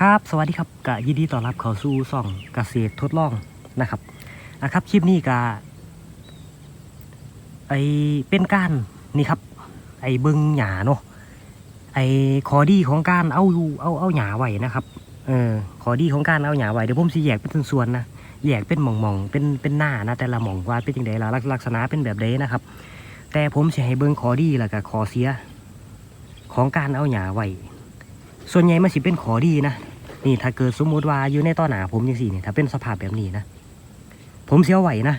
ครับสวัสดีครับกะยินดีต้อนรับเข้าสู่ซ่องเกษตรทดลองนะครับอะครับคลิปนี้กะไอเป็นการนี่ครับ ไอเบิงหยาเนาะไอขอดีของการเอาอยู่เอาเอาหยาไว้นะครับเออขอดีของการเอาหยาไว้เดี๋ยวผมสิแยกเป็นส่วนๆนะแยกเป็นหม่องๆเป็นเป็นหน้านะแต่ละหม่องว่าเป็นยังไงละลักลักษณะเป็นแบบใดนะครับ แต่ผมให้เบิงขอดีแล้วก็ขอเสีย ของการเอาหยาไว้ ส่วนใหญ่มันสิเป็นขอดีนะนี่ถ้าเกิดสมมุติว่าอยู่ในต้อหนาผมยังสี่เนี่ยถ้าเป็นสภาพแบบนี้นะผมเสียวไหวนะ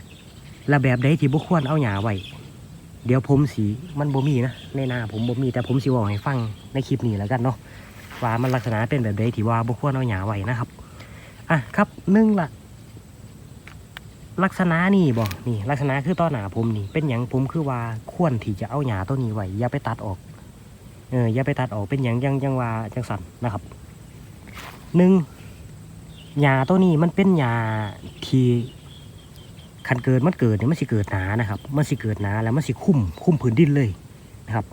และแบบใดที่บุควรเอาหยาไหวเดี๋ยวผมสีมันบ่มีนะในหน้าผมบ่มีแต่ผมสิบอกให้ฟังในคลิปนี้แล้วกันเนาะว่ามันลักษณะเป็นแบบใดที่ว่าบุควรเอาหยาไหวนะครับอะครับหนึ่งละลักษณะนี่บอกนี่ ลักษณะคือต้อหนาผมนี่ เป็นอย่างผมคือว่าควรที่จะเอาหยาตัวนี้ไว้อย่าไปตัดออก เอออย่าไปตัดออกเป็นอย่างยังยังว่าจังสันนะครับหนึ่งหญ้าตัวนี้มันเป็นหญ้าที่คันเกิดมันเกิดเนี่ยมันสิเกิดหนานะครับ มันสิเกิดหนาแล้วมันสิคุ้มคุ้มผืนดินเลยนะครับ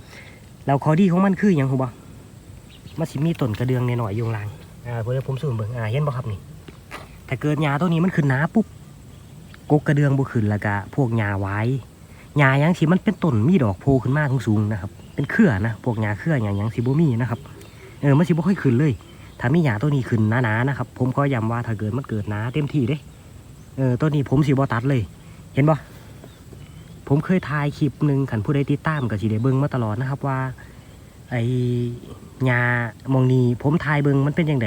แล้วข้อดีของมันคืออย่างหูบ่มันสิมีต้นกระเดืองในหน่อยๆอยู่ข้างล่างอ่าเพื่อผมสูมเบิ่งอ่าเห็นบ่ครับนี่ถ้าเกิดหญ้าตัวนี้มันขึ้นหนาปุ๊บกกกระเดืองบ่ขึ้นแล้วก็พวกหญ้าไว้หญ้ายังสิมันเป็นต้นมีดอกโผล่ขึ้นมาสูงๆนะครับ เป็นเครือนะพวกหญ้าเครือหญ้าหยังสิบมีนะครับเออมันสิบ่ค่อยขึ้นเลย ถ้ามีหยาตัวนี้ขึ้นหนาๆนะครับ ผมก็ย้ำว่าถ้าเกิดมันเกิดหนาเต็มที่เด้เออตัวนี้ผมสีบอตัดเลย เห็นบ่ผมเคยถ่ายคลิปหนึ่งขันผู้ใดติดตามกับสีได้เบิ้งมาตลอดนะครับว่า ไอ้หญ้ามองนี้ผมถ่ายเบิ้งมันเป็นยังไง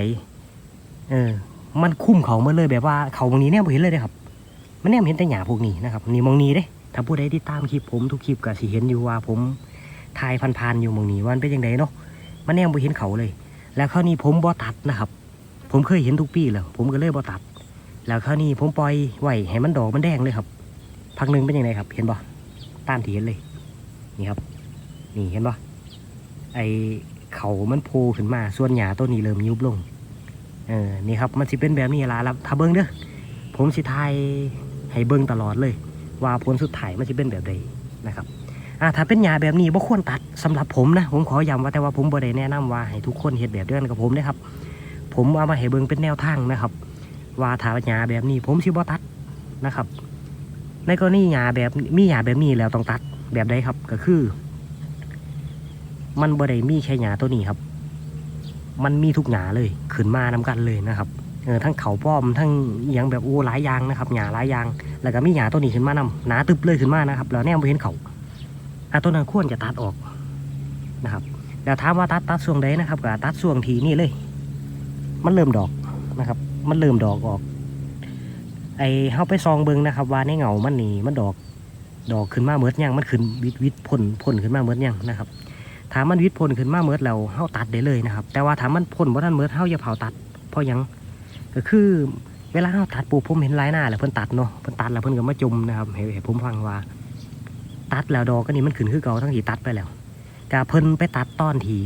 เออ มันคุ้มเขามาเลยแบบว่าเขามองนี้เนี่ยผมเห็นเลยเด้ครับ มันเนี่ยเห็นแต่หญ้าพวกนี้นะครับนี่มองนี้เด้ถ้าผู้ใดติดตามคลิปผมทุกคลิปก็สิเห็นอยู่ว่าผม ถ่ายพันๆอยู่มองนี้ว่ามันเป็นยังไงเนาะมันเนี่ยผมเห็นเขาเลย แล้วคราวนี้ผมบ่ตัดนะครับ ผมเคยเห็นทุกปีแล้วผมก็เลยบ่ตัด แล้วคราวนี้ผมปล่อยไว้ให้มันดอกมันแดงเลยครับพักหนึ่งเป็นยังไงครับ เห็นบ่ตามที่เห็นเลยนี่ครับ นี่เห็นบ่ไอเขามันโผล่ขึ้นมาส่วนหญ้าต้นนี้เริ่มยุบลงเออนี่ครับมันสิเป็นแบบนี้ล่ะแล้วถ้าเบิ้งเด้อผมสิทายให้เบิ้งตลอดเลย ว่าผลสุดท้ายมันสิเป็นแบบใดนะครับ อ่าถ้าเป็นหญ้าแบบนี้บ่ควรตัดสำหรับผมนะ ผมขอย้ำว่าแต่ว่าผมบ่ได้แนะนำว่าให้ทุกคนเฮ็ดแบบเดียวกันกับผมนะครับ ผมเอามาให้เบิ่งเป็นแนวทางนะครับ ว่าถ้าหญ้าแบบนี้ ผมสิบ่ตัดนะครับ ในกรณีหญ้าแบบมีหญ้าแบบนี้แล้วต้องตัดแบบใดครับก็คือ มันบ่ได้มีแค่หญ้าตัวนี้ครับ มันมีทุกหญ้าเลยขึ้นมานำกันเลยนะครับเออทั้งเขาป้อมทั้งอย่างแบบโอ้หลายยางนะครับหญ้าหลายยาง แล้วก็มีหญ้าตัวนี้ขึ้นมานำหนาตึบเลยขึ้นมานะครับ แล้วแนวบ่เห็นเขา อะต้นนั้นควรจะตัดออกนะครับแล้วถามว่าตัดตัดช่วงใดนะครับก็ตัดช่วงทีนี่เลย มันเริ่มดอกนะครับ มันเริ่มดอกออก ไอเฮาไปซองเบิงนะครับว่าในเงามันนี่มันดอก ดอกขึ้นมาเมิดยังมันขึ้นวิดวิดพ่นพ่นขึ้นมาเมิดยังนะครับถามมันวิดพ่นขึ้นมาเมิดแล้วเฮาตัดได้เลยนะครับ แต่ว่าถามมันพ่นบ่ทันเมิดเฮาอย่าเผาตัด เพราะยังก็คือเวลาเฮาตัดปุ๊บผมเห็นลายหน้าแล้วเพิ่นตัดเนาะเพิ่นตัดแล้วเพิ่นก็มาจมนะครับให้ให้ผมฟังว่า ตัดแล้วดอกก็นี่มันขึ้นคือเก่าทั้งที่ตัดไปแล้วกาเพิ่นไปตัดต้อนที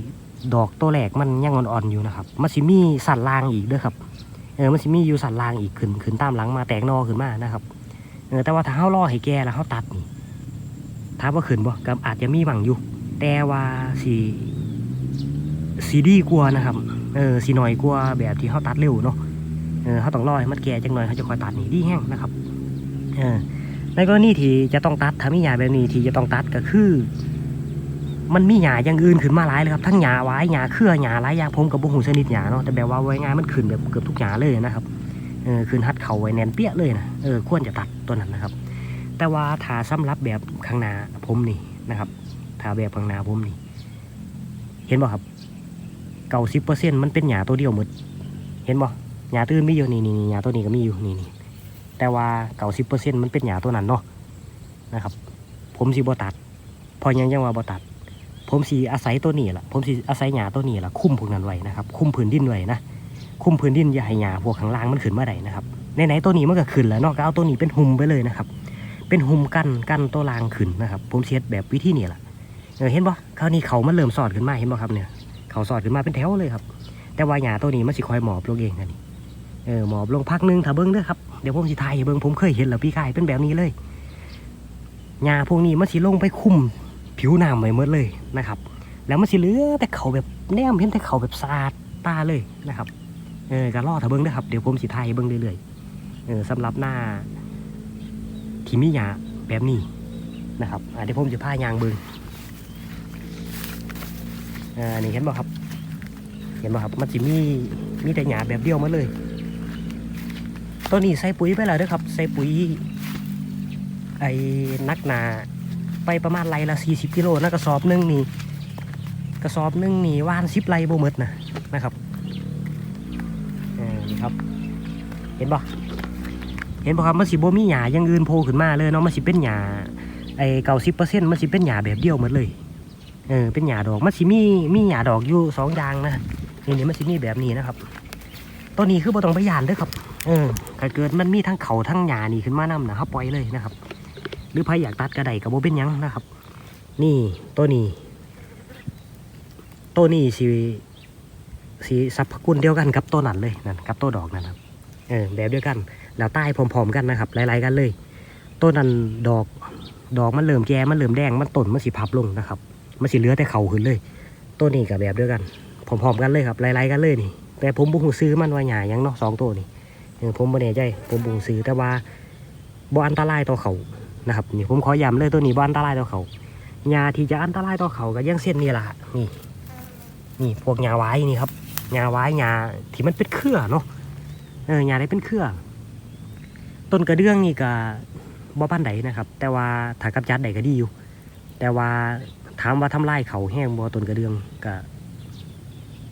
ดอกตัวแรกมันยังอ่อนๆอยู่นะครับมันสิมีสันลางอีกด้อครับเออมันสิมีอยู่สันลางอีกขึ้นขึ้นตามหลังมาแตกนอขึ้นมานะครับเออแต่ว่าถ้าเฮารอให้แก่แล้วเฮาตัดนี่ถามว่าขึ้นบ่ก็อาจจะมีบังอยู่แต่ว่าสีสีดีกว่านะครับเออสีหน้อยกว่าแบบที่เฮาตัดเร็วเนาะเออเฮาต้องรอให้มันแก่จังหน่อยเขาจะคอยตัดนี่ดีแห้งนะครับเออ ในกรณีที่จะต้องตัดถ้ามีหญ้าแบบนี้ที่จะต้องตัดก็คือ มันมีหญ้าอย่างอื่นขึ้นมาหลายเลยครับทั้งหญ้าหวายหญ้าเครือหญ้าหลายอย่างผมกับบุหูชนิดหญ้าเนาะแต่แบบว่าไว้งานมันขึ้นแบบเกือบทุกหญ้าเลยนะครับเออขึ้นฮัดเขาไว้แน่นเปี้ยเลยนะเออควรจะตัดตัวนั้นนะครับ แต่ว่าถ้าสำหรับแบบข้างหน้าผมนี่นะครับถ้าแบบข้างหน้าผมนี่ เห็นบ่ครับเก้าสิบเปอร์เซ็นต์มันเป็นหญ้าตัวเดียวหมดเห็นบ่หญ้าตื่นมีอยู่นี่นี่นี่หญ้าตัวนี้ก็มีอยู่นี่นี่ แต่ว่าเก้าสิบเปอร์เซ็นต์มันเป็นหญ้าตัวนั้นเนาะนะครับ ผมสีบอตัด พอยังยังว่าบอตัด ผมสีอาศัยตัวนี้แหละผมสีอาศัยหญ้าตัวนี้แหละคุ้มพวกนั้นไว้นะครับ คุ้มพื้นดินไว้นะคุ้มพื้นดินอย่าให้หญ้าพวกข้างล่างมันขึ้นมาได้นะครับในไหนๆตัวนี้มันก็ขึ้นแล้วเนอกก็เอาตัวนี้เป็นหุมไปเลยนะครับ เป็นหุมกั้นกั้นตัวลางขึ้นนะครับ ผมเช็ดแบบวิธีนี้แหละเห็นปะคราวนี้เขามันเริ่มสอดขึ้นมาเห็นปะครับเนี่ยเขาสอดขึ้นมาเป็นแถวเลยครับ แต่ว่าหญ้าตัวนี้มันสิคอยหมอบลงเองนะนี่เออหมอบลงพักนึงถ้าเบิ้งเด้อครับ เดี๋ยวผมสิทายให้เบิ่งผมเคยเห็นแล้วพี่กายเป็นแบบนี้เลยหญ้าพวกนี้มันสิลงไปคุมผิวน้ำไว้หมดเลยนะครับ แล้วมันสิเหลือแต่เขาแบบแนมเห็นแต่เขาแบบสะอาดตาเลยนะครับเออก็รอถ้าเบิงเด้อครับเดี๋ยวผมสิถ่ายเบิ่งเรื่อยๆเออสำหรับหน้าที่มีหญ้าแบบนี้นะครับเดี๋ยวผมจะพายางเบิ่งอ่านี่เห็นบ่ครับ เห็นบ่ครับมันจะมีมีแต่หญ้าแบบเดียวมาเลย ตัวนี้ใส่ปุ๋ยไปแล้วด้อครับ ใส่ปุ๋ย ไอ้นักหนาไปประมาณไรละ 40 กิโลนะกระสอบนึงนี่กระสอบนึงนี่ว่านสิบไรบ่หมดนะนะครับนี่ครับ เห็นบ่เห็นบ่ครับมันสิโบมีหญ้าย่างอื่นโผล่ขึ้นมาเลยเนาะมันสิเป็นหญ้าไอ้เก้าสิบเปอร์เซ็นต์มันสิเป็นหญ้าแบบเดียวหมดเลยเออเป็นหญ้าดอกมันสิมีมีหญ้าดอกอยู่สองอย่างนะนี่นี่มันสิมีแบบนี้นะครับตัวนี้คือบ่ต้องไปยานเด้อครับ เออถ้าเกิดมันมีทั้งเขาทั้งหญ้านี่ขึ้นมานํนะเฮาปล่อยเลยนะครับ หรือใครอยากตัดกระไดกับโบเป็นยังนะครับ นี่ตัวนี้ตัวนี้สีสีสรรพคุณเดียวกันกับตัวนั้นเลยนั่นกับตัวดอกนั่นครับเออแบบเดียวกันแล้วใต้พร้อมๆกันนะครับหลายๆกันเลยตัวนั้นดอกดอกมันเริ่มแก่มันเริ่มแดงมันต้นมันสีพับลงนะครับมันสีเหลือแต่เขาขึ้นเลยตัวนี้กับแบบเดียวกันพร้อมๆกันเลยครับหลายๆกันเลยนี่แต่ผมบุกซื้อมันว่าหยายังเนาะสองตัวนี่ เออผมไม่แน่ใจผมบุกซื้อแต่ว่าบ่อันตรายต่อเขานะครับนี่ผมขอย้ำเลยตัวนี้บ้านอันตรายต่อเขายาที่จะอันตรายต่อเขาก็ยังเส้นนี่แหละนี่นี่พวกยาไว้นี่ครับยาไว้ยาที่มันเป็นเครือเนาะเออยาได้เป็นเครือต้นกระเดื่องนี่ก็บ่ปานใดนะครับ แต่ว่าถ้ากำจัดได้ก็ดีอยู่ แต่ว่าถามว่าทำลายเขาแห้งบ่ต้นกระเดื่องก็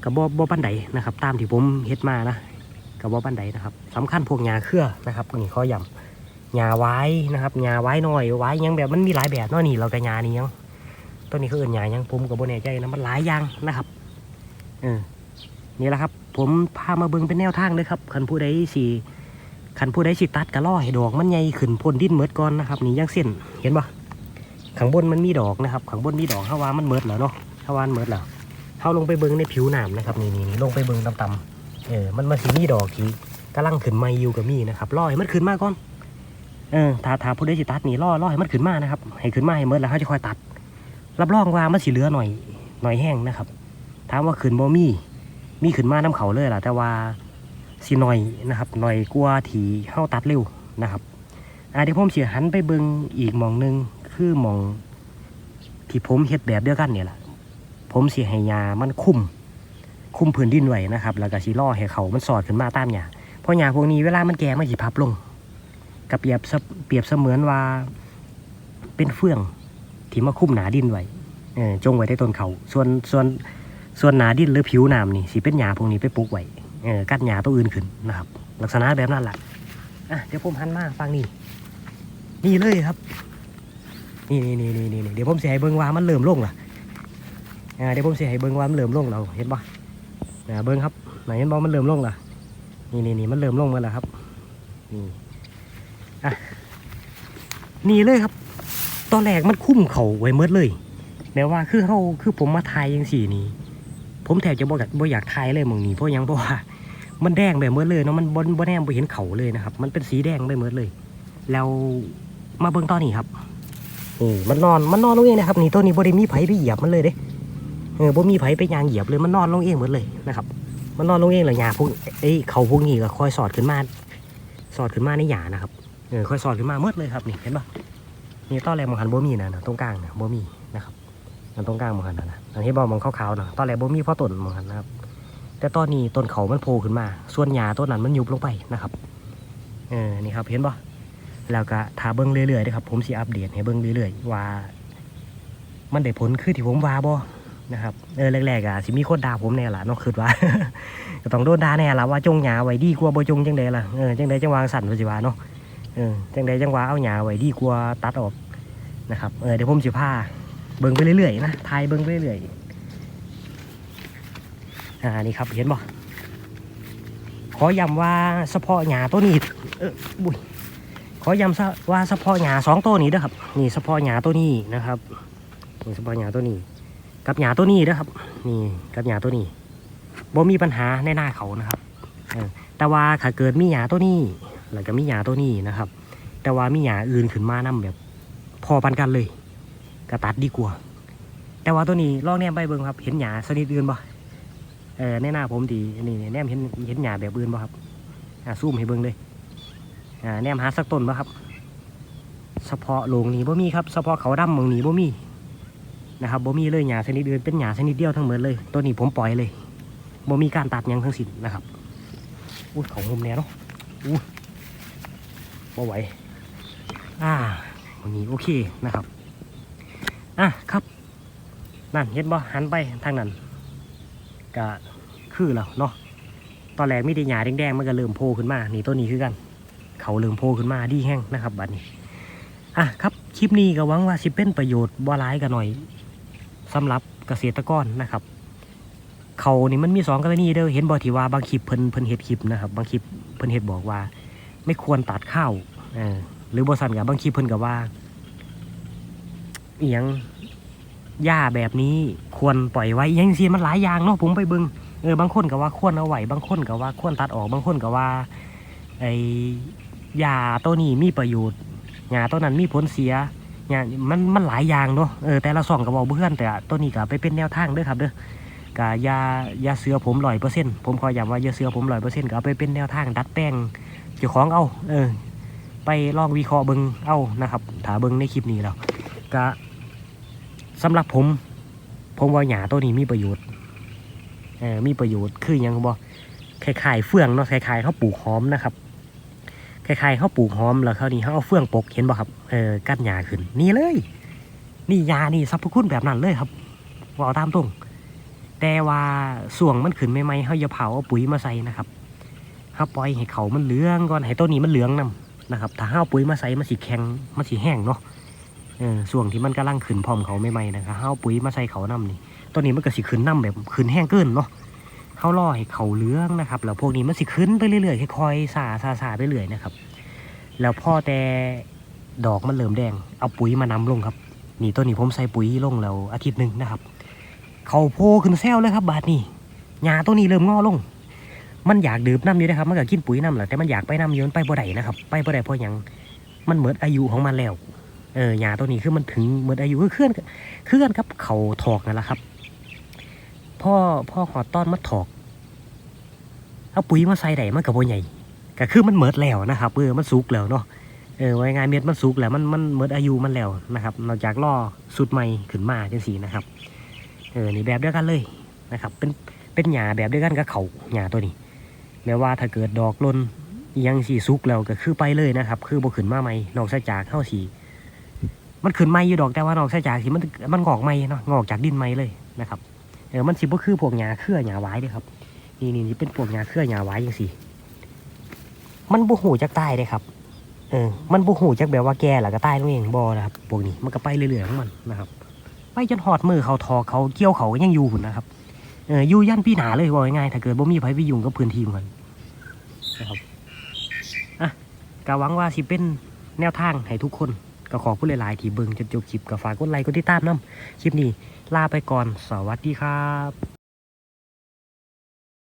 ก็บ่บ่ปานใดนะครับ ตามที่ผมเฮ็ดมานะ ก็บ่ปานใดนะครับสำคัญพวกยาเครือนะครับนี่ข้อย้ำหญ้าไว้นะครับหญ้าไว้หน่อยไว้ยังแบบมันมีหลายแบบเนาะนี่เราก็หญ้านี่ยังตัวนี้เขาเอื่นหญ้ายังผมกับโบแน่ใจนะมันหลายอย่างนะครับเออนี่แหละครับ ผมพามาเบิ่งเป็นแนวทางเลยครับคันผู้ใดสิคันผู้ใดสิตัดกระล่อให้ดอกมันใหญ่ขึ้นพ่นดินเมิดก่อนนะครับนี่ยังเส้นเห็นปะข้างบนมันมีดอกนะครับข้างบนมีดอกเฮาว่ามันเมิดแล้วเนาะเฮาว่ามันเมิดแล้วเฮาลงไปเบิ่งในผิวหนามนะครับนี่นี่นี่ลงไปเบิ่งต่ำๆ เออมันมันสิมีดอกที่กำลังขึ้นมาอยู่กับมีนะครับล่อให้มันขึ้นมาก่อนเออถ้าถ้าผู้ใดสิตัดนี่ล่อล่อให้มันขึ้นมานะครับให้ขึ้นมาให้เมื่อแล้วเขาจะค่อยตัด รับรองว่ามันสิเหลือหน่อยหน่อยแห้งนะครับถามว่าขึ้นบ่มีมีขึ้นมาน้ำเขาเลยล่ะแต่ว่าสิหน่อยนะครับหน่อยกลัวาที่เฮาตัดเร็วนะครับอาเดี๋ยวผมเสิหันไปเบิ่งอีกมองหนึ่งคือมองที่ผมเฮ็ดแบบเดียวกันเนี่ยแหละผมสิให้ยามันคุ้ม คุมพื้นดินไว้นะครับ แล้วก็สิล่อให้เขามันสอดขึ้นมาตามหญ้าเพราะหญ้าพวกนี้เวลามันแก่มันสิพับลงกับเปรียบเปรียบเสมือนว่าเป็นเฟื่องที่มาคุ้มหนาดินไว้เออจงไว้ใต้ต้นเขาส่วนส่วนส่วนหนาดินหรือผิวน้ำนี่สิเป็นหญ้าพวกนี้ไปปลูกไว้เออกัดหญ้าตัวอื่นขึ้นนะครับ ลักษณะแบบนั้นแหละอะเดี๋ยวผมหันมาฟังนี่นี่เลยครับ นี่นี่นี่นี่นี่เดี๋ยวผมเสียให้เบิ้งว่ามันเริ่มลงล่ะอ่าเดี๋ยวผมเสียให้เบิ้งว่ามันเริ่มลงเราเห็นปะ อ่าเบิ้งครับไหนเห็นบ่มันเริ่มลงล่ะนี่นี่นี่มันเริ่มลงมาแล้วครับนี่อะนี่เลยครับ ตอนแรกมันคุ้มเขาไว้เมดเลยแม้ว่าคือเขาคือผมมาทายยังสี่นี้ ผมแทบจะบ่อยากบ่อยากทายเลยมองนี้เพราะยังเพราะว่ามันแดงไปเมดเลยเนาะมันบนบนแนมไปเห็นเขาเลยนะครับ มันเป็นสีแดงไปเมดเลย แล้วมาเบิ่งตอนนี้ครับนี่มันนอนมันนอนลงเองนะครับนี่ตัวนี้บ่ได้มีไผไปเหยียบมันเลยเด้ เออบ่มีไผไปยางเหยียบเลยมันนอนลงเองหมดเลยนะครับ มันนอนลงเองเลยหญ้าพวกเอ้เขาพวกนี้ก็คอยสอดขึ้นมา สอดขึ้นมาในหญ้านะครับเออค่อยสอดขึ้นมาเมื่อเลยครับนี่เห็นปะนี่ต้อแรกมองหันโบมีนะนะตรงกลางนะโบมีนะครับมันตรงกลางมองหันนะนะอันนี้บอมองขาวๆนะต้นแรกโบมีเพราะต้นมองหันนะครับ แต่ตอนนี้ต้นเขามันโผล่ขึ้นมา ส่วนหญ้าต้นนั้นมันยุบลงไปนะครับเออนี่ครับเห็นปะแล้วก็ถ้าเบิ้งเรื่อยๆนะครับผมสิอัปเดตให้เบิ้งเรื่อยๆว่า มันได้ผลคือที่ผมว่าบ่ นะครับเออแรกๆอะสิมีคนด่าผมแน่ละเนาะคือว่า ก็ต้องโดนด่าแน่ละว่าจงหญ้าไว้ดีกว่าบ่จงจังใดล่ะเออจังใดจังวางสั่นว่าสิว่าเนาะเออจังใดจังหวะเอาหญ้าไว้ดีกว่าตัดออกนะครับเออเดี๋ยวผมสิพาเบิ่งไปเรื่อยๆนะทายเบิ่งไปเรื่อยๆอ่านี่ครับเห็นบ่ขอย้ำว่าเฉพาะหญ้าตัวนี้เออบุยขอย้ำซะว่าเฉพาะหญ้าสองตัวนี้เด้อครับนี่เฉพาะหญ้าตัวนี้นะครับนี่เฉพาะหญ้าตัวนี้ กับหญ้าตัวนี้เด้อครับ นี่กับหญ้าตัวนี้บ่มีปัญหาในหน้าเขานะครับแต่ว่าถ้าเกิดมีหญ้าตัวนี้แล้วก็มีหญ้าตัวนี้นะครับ แต่ว่ามีหญ้าอื่นขึ้นมานํแบบ พอปันกันเลยก็ตัดดีกว่า แต่ว่าตัวนี้ลองแนมไปเบิ่งครับ เห็นหญ้าชนิดอื่นบ่เออในหน้าผมดีนี่แนมเห็นเห็นหญ้าแบบอื่นบ่ครับอ่าซูมให้เบิ่งเลยอ่าแนมหาสักต้นบ่ครับ เฉพาะโรงนี้บ่มีครับเฉพาะเขาดำเมืองนี้บ่มี นะครับบ่มีเลยหญ้าชนิดอื่นเป็นหญ้าชนิดเดียวทั้งหมดเลย ตัวนี้ผมปล่อยเลยบ่มีการตัดยังทั้งสิ้นนะครับอุ้ยขาหุมแน่เนาะอุ้บ่ไหวอ่าวันนี้โอเคนะครับอะครับนั่นเห็นบ่หันไปทางนั้นก็คือแล้วเนาะตอนแรกมีแต่หญ้าแดงๆมันก็เริ่มโผล่ขึ้นมานี่ตัวนี้คือกัน เขาเริ่มโผล่ขึ้นมาดีแห้งนะครับบัดนี้อะครับคลิปนี้ก็หวังว่าสิเป็นประโยชน์บ่ร้ายกันหน่อย สำหรับเกษตรกรนะครับ เขานี่มันมีสองกรณีเด้อเห็นบ่ที่ว่าบางคลิปเพิ่นเพิ่นเฮ็ดคลิปนะครับ บางคลิปเพิ่นเฮ็ดบอกว่า ไม่ควรตัดข้าวหรือบ่สั่นกับบางคลิปเพิ่นก็ว่าเอียงหญ้าแบบนี้ควรปล่อยไว้ยังซีมันหลายอย่างเนาะผมไปบิ่งเออบางคนก็ว่าควรเอาไว้บางคนก็ว่าควรตัดออกบางคนก็ว่าไอ้หญ้าตัวนี้มีประโยชน์หญ้าต้นนั้นมีผลเสีย หญ้ามันมันหลายอย่างเนาะเออแต่ละสองก็บอกเพื่อนแต่ต้นนี้ก็ไปเป็นแนวทางเด้อครับเด้อกะยายาเสือผมร้อยเปอร์เซ็นต์ผมขอย้ำว่ายาเสือผมร้อยเปอร์เซ็นต์ก็เอาไปเป็นแนวทางดัดแปลงเจ้าของเอาเออไปลองวิเคราะห์เบิงเอานะครับถ้าเบิงในคลิปนี้แล้วก็สำหรับผม ผมว่าหญ้าตัวนี้มีประโยชน์เออมีประโยชน์คือยังบ่คล้ายๆเฟื่องเนาะคล้ายๆเขาปลูกหอมนะครับ คล้ายๆเขาปลูกหอมแล้วครานี้เขาเอาเฟื่องปกเห็นบ่ครับเออกัดหญ้าขึ้น นี่เลย นี่ยานี่สรรพคุณแบบนั้นเลยครับว่าเอาตามตรง แต่ว่าส่วงมันขึ้นใหม่ๆเขาอย่าเผาเอาปุ๋ยมาใส่นะครับเขาปล่อยให้เขามันเหลืองก่อนให้ต้นนี้มันเหลืองนํนะครับ ถ้าเขาปุ๋ยมาใส่มันสิแข็งมันสิแห้งเนาะเออส่วงที่มันกำลังขึ้นพร้อมเขาใหม่นะครับเขาปุ๋ยมาใส่เขานํนี่ต้นนี้มันก็สิขึ้นนํแบบขึ้นแห้งเกินเนาะ เขาล่อให้เขาเลื้องนะครับแล้วพวกนี้มันสิขึ้นไปเรื่อยๆค่อยๆสาสาสาไปเรื่อยนะครับ แล้วพอแต่ดอกมันเริ่มแดง เอาปุ๋ยมานำลงครับ นี่ต้นนี้ผมใส่ปุ๋ยลงแล้วอาทิตย์หนึ่งนะครับ เขาโพขึ้นแซวเลยครับ บาดนี้หญ้าตัวนี้เริ่มงอลง มันอยากดื่มน้ำอยู่นะครับมันก็กินปุ๋ยน้ำแหละแต่มันอยากไปน้ำเยอะไปบ่ได้นะครับ ไปบ่ได้เพราะยังมันเหมือนอายุของมันแล้วเออหญ้าตัวนี้คือมันถึงเหมือนอายุคือเคลื่อนเคลื่อนครับเขาถอกนั่นแหละครับ พ่อพ่อหอต้อนมาถอก เอาปุ๋ยมาใส่ได้มันกับโบใหญ่ก็คือมันเหมิดแล้วนะครับเออมันสุกแล้วเนาะเออไว้งานเม็ดมันสุกแล้วมันมันเหมิดอายุมันแล้วนะครับนอกจากล่อสุดใหม่ขึ้นมาจังสีนะครับเออนี่แบบเดียวกันเลยนะครับ เป็นเป็นหญ้าแบบเดียวกันกับเขาหญ้าตัวนี้แม้ว่าถ้าเกิดดอกลนยังสีสุกแล้วก็คือไปเลยนะครับ คือบ่ขึ้นมาใหม่นอกจากเข้าสีมันขึ้นใหม่อยู่ดอกแต่ว่านอกจากสีมันมันงอกใหม่เนาะงอกจากดินใหม่เลยนะครับ เออมันสิบ่คือพวกหญ้าเครือหญ้าหวายเด้ครับ นี่นี่นี่เป็นพวกหญ้าเครือหญ้าหวายจังสีมันบูหูจากใต้เลยครับ เออ มันบูหูจากแบบว่าแก่แล้วก็ใต้ลงเองบอนะครับพวกนี้มันก็ไปเรื่อยๆของมันนะครับไปจนหอดมือเขาทอเขาเกี่ยวเขาก็ยังอยู่หุ่นนะครับ เอออยู่ยันพี่หนาเลยบอกง่ายๆถ้าเกิดบ่มีไผไปยุ่งกับพื้นที่มันนะครับอะก็หวังว่าสิเป็นแนวทางให้ทุกคนก็ขอผู้หลายๆที่เบิ่งจนจบคลิปก็ฝากกดไลค์กดติดตามนํคลิปนี้ ลาไปก่อน สวัสดีครับ